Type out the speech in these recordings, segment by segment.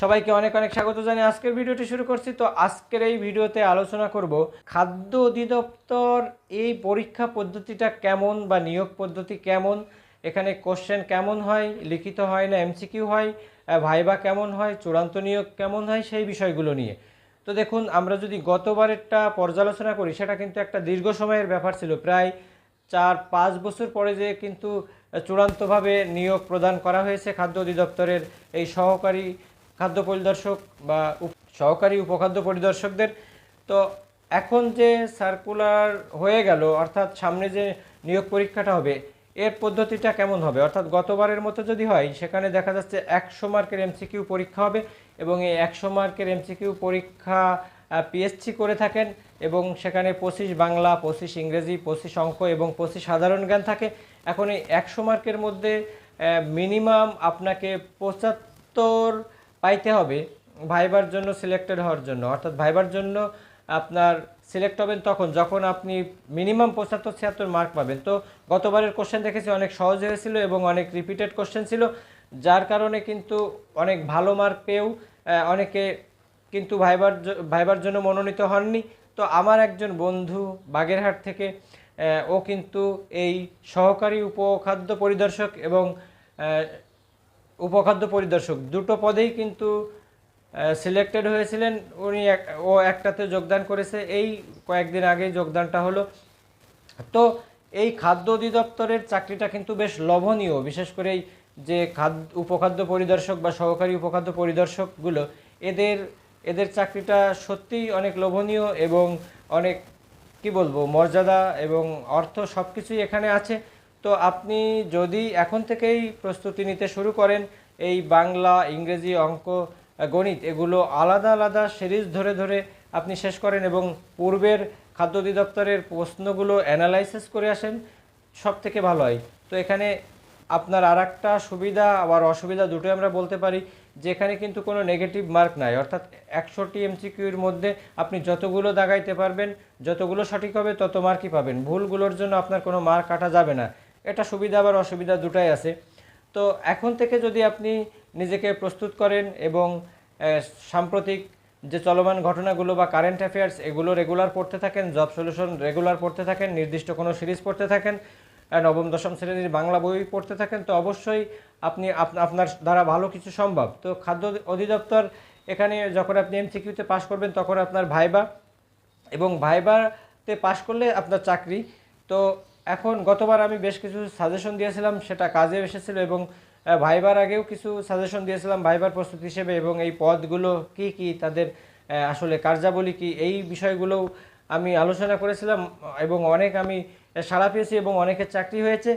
সবাইকে অনেক অনেক স্বাগত জানিয়ে আজকের ভিডিওটি শুরু করছি। তো আজকের এই ভিডিওতে আলোচনা করব খাদ্য অধিদপ্তর এই পরীক্ষা পদ্ধতিটা কেমন বা নিয়োগ পদ্ধতি কেমন? এখানে কোশ্চেন কেমন হয়? লিখিত হয় না এমসিকিউ হয়? ভাইবা কেমন হয়? চূড়ান্ত নিয়োগ কেমন হয়? সেই বিষয়গুলো নিয়ে। তো দেখুন, আমরা যদি গতবারেরটা পর্যালোচনা করি, সেটা কিন্তু একটা দীর্ঘ সময়ের ব্যাপার ছিল। প্রায় চার, পাঁচ বছর পরে যে কিন্তু চূড়ান্তভাবে নিয়োগ প্রদান করা হয়েছে খাদ্য অধিদপ্তরের এই সহকারী খাদ্য পরিদর্শক বা সহকারী উপখাদ্য পরিদর্শকদের। তো এখন যে সার্কুলার হয়ে গেল, অর্থাৎ সামনে যে নিয়োগ পরীক্ষাটা হবে, এর পদ্ধতিটা কেমন হবে? অর্থাৎ গতবারের মতো যদি হয়, সেখানে দেখা যাচ্ছে একশো মার্কের এমসিকিউ পরীক্ষা হবে এবং এই একশো মার্কের এমসিকিউ পরীক্ষা পিএসসি করে থাকেন এবং সেখানে পঁচিশ বাংলা, পঁচিশ ইংরেজি, পঁচিশ অঙ্ক এবং পঁচিশ সাধারণ জ্ঞান থাকে। এখন এই একশো মার্কের মধ্যে মিনিমাম আপনাকে পঁচাত্তর পাইতে হবে, ভাইবার জন্য সিলেক্টেড হওয়ার জন্য। অর্থাৎ ভাইবার জন্য আপনার সিলেক্ট হবেন তখন, যখন আপনি মিনিমাম পঁচাত্তর ছিয়াত্তর মার্ক পাবেন। তো গতবারের কোশ্চেন দেখেছি, অনেক সহজ হয়েছিল এবং অনেক রিপিটেড কোশ্চেন ছিল, যার কারণে কিন্তু অনেক ভালো মার্ক পেয়েও অনেকে কিন্তু ভাইবার ভাইবার জন্য মনোনীত হননি। তো আমার একজন বন্ধু বাগেরহাট থেকে ও কিন্তু এই সহকারী উপখাদ্য পরিদর্শক এবং উপখাদ্য পরিদর্শক। দুটো পদেই কিন্তু সিলেক্টেড হয়েছিলেন। উনি ও একটাতে যোগদান করেছে। এই কয়েকদিন আগেই যোগদানটা হলো। তো এই খাদ্য অধিদপ্তরের চাকরিটা কিন্তু বেশ লোভনীয়। বিশেষ করে এই যে খাদ্য, উপখাদ্য পরিদর্শক বা সহকারী উপখাদ্য পরিদর্শকগুলো, এদের এদের চাকরিটা সত্যিই অনেক লোভনীয় এবং অনেক, কি বলব, মর্যাদা এবং অর্থ সব কিছুই এখানে আছে। তো আপনি যদি এখন থেকেই প্রস্তুতি নিতে শুরু করেন, এই বাংলা, ইংরেজি, অঙ্ক, গণিত, এগুলো আলাদা আলাদা সিরিজ ধরে ধরে আপনি শেষ করেন এবং পূর্বের খাদ্য অধিদপ্তরের প্রশ্নগুলো অ্যানালাইসিস করে আসেন সব থেকে ভালো হয়। তো এখানে আপনার আর একটা সুবিধা আবার অসুবিধা দুটোই আমরা বলতে পারি, যেখানে কিন্তু কোনো নেগেটিভ মার্ক নাই। অর্থাৎ একশোটি এমসিকিউর মধ্যে আপনি যতগুলো দাগাইতে পারবেন, যতগুলো সঠিক হবে তত মার্কই পাবেন। ভুলগুলোর জন্য আপনার কোনো মার্ক কাটা যাবে না। এটা সুবিধা আবার অসুবিধা দুটাই আছে। তো এখন থেকে যদি আপনি নিজেকে প্রস্তুত করেন এবং সাম্প্রতিক যে চলমান ঘটনাগুলো বা কারেন্ট অ্যাফেয়ার্স এগুলো রেগুলার পড়তে থাকেন জব সলিউশন রেগুলার পড়তে থাকেন, নির্দিষ্ট কোনো সিরিজ পড়তে থাকেন নবম, দশম শ্রেণির বাংলা বই পড়তে থাকেন, তো অবশ্যই আপনি আপনার দ্বারা ভালো কিছু সম্ভব। তো খাদ্য অধিদপ্তর এখানে যখন আপনি এমসিকিউতে পাশ করবেন, তখন আপনার ভাইবা এবং ভাইবাতে পাশ করলে আপনার চাকরি। তো এখন গতবার আমি বেশ কিছু সাজেশন দিয়েছিলাম, সেটা কাজে এসেছিল এবং ভাইবার আগেও কিছু সাজেশন দিয়েছিলাম ভাইবার প্রস্তুতি হিসেবে এবং এই পদগুলো কি কি, তাদের আসলে কার্যাবলী কি, এই বিষয়গুলোও আমি আলোচনা করেছিলাম এবং অনেক আমি সাড়া পেয়েছি এবং অনেকের চাকরি হয়েছে।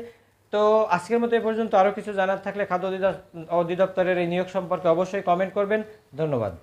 তো আজকের মতো এ পর্যন্ত আরও কিছু জানার থাকলে খাদ্য অধিদপ- অধিদপ্তরের এই নিয়োগ সম্পর্কে অবশ্যই কমেন্ট করবেন। ধন্যবাদ।